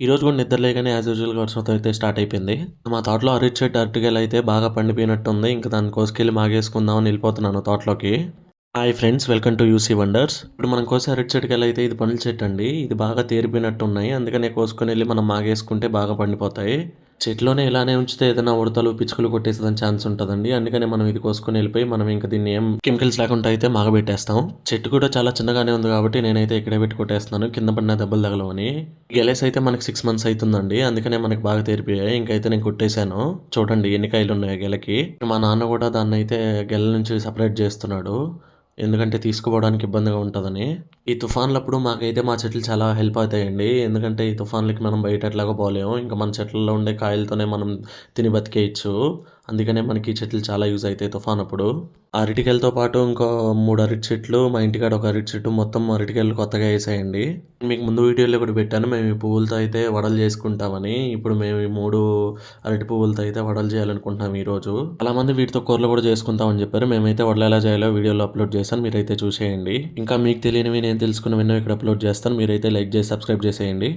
ఈ రోజు కూడా నిద్ర లేగానే యాజ్ యూజువల్గా వర్షంతో అయితే స్టార్ట్ అయిపోయింది. మా తోటలో అరటి చెట్టు అరటికాయలు అయితే బాగా పండిపోయినట్టుంది. ఇంకా దాని కోసుకెళ్ళి మాగేసుకుందామని వెళ్ళిపోతున్నాను తోటలోకి. Hi friends welcome to UC Wonders ఇప్పుడు మనం కోసే అరటి చెట్టుకాయలు అయితే ఇది పండ్ల చెట్టు అండి. ఇది బాగా తేరిపోయినట్టు ఉన్నాయి అందుకనే కోసుకొని వెళ్ళి మనం మాగేసుకుంటే బాగా పండిపోతాయి. చెట్లోనే ఇలానే ఉంచితే ఏదైనా ఉడతలు పిచ్చుకలు కొట్టేసేదని ఛాన్స్ ఉంటుందండి. అందుకనే మనం ఇది కోసుకొని వెళ్ళిపోయి మనం ఇంకా దీన్ని ఏం కెమికల్స్ లేకుండా అయితే మాగబెట్టేస్తాం. చెట్టు కూడా చాలా చిన్నగానే ఉంది కాబట్టి నేనైతే ఇక్కడే పెట్టి కొట్టేస్తున్నాను. కింద పడిన దెబ్బలు తగలవని. గెలేస్ అయితే మనకి సిక్స్ మంత్స్ అవుతుందండి అందుకనే మనకి బాగా తెరిపోయాయి. ఇంకైతే నేను కొట్టేశాను. చూడండి ఎన్ని కాయలు ఉన్నాయి గెలకి. మా నాన్న కూడా దాన్ని అయితే గెల నుంచి సపరేట్ చేస్తున్నాడు. ఎందుకంటే తీసుకుపోవడానికి ఇబ్బందిగా ఉంటుందని. ఈ తుఫాన్లప్పుడు మాకైతే మా చెట్లు చాలా హెల్ప్ అవుతాయండి. ఎందుకంటే ఈ తుఫాన్లకి మనం బయట ఎట్లాగో పోలేము. ఇంకా మన చెట్లలో ఉండే కాయలతోనే మనం తిని బతికేయచ్చు. అందుకనే మనకి చెట్లు చాలా యూజ్ అవుతాయి తుఫాన్ అప్పుడు అరటికాయలతో పాటు ఇంకో మూడు అరటి చెట్లు మా ఇంటికాడ ఒక అరటి చెట్టు మొత్తం అరటికాయలు కొత్తగా వేసాయండి. మీకు ముందు వీడియోలో కూడా పెట్టాను మేము ఈ పువ్వులతో అయితే వడలు చేసుకుంటామని. ఇప్పుడు మేము ఈ మూడు అరటి పువ్వులతో అయితే వడలు చేయాలనుకుంటున్నాం ఈరోజు. చాలా మంది వీటితో కూరలు కూడా చేసుకుంటామని చెప్పారు. మేమైతే వడలు ఎలా చేయాలో వీడియోలో అప్లోడ్ చేస్తాను మీరైతే చూసేయండి. ఇంకా మీకు తెలియనివి నేను తెలుసుకున్నవి ఇక్కడ అప్లోడ్ చేస్తాను. మీరైతే లైక్ చేసి సబ్స్క్రైబ్ చేసేయండి.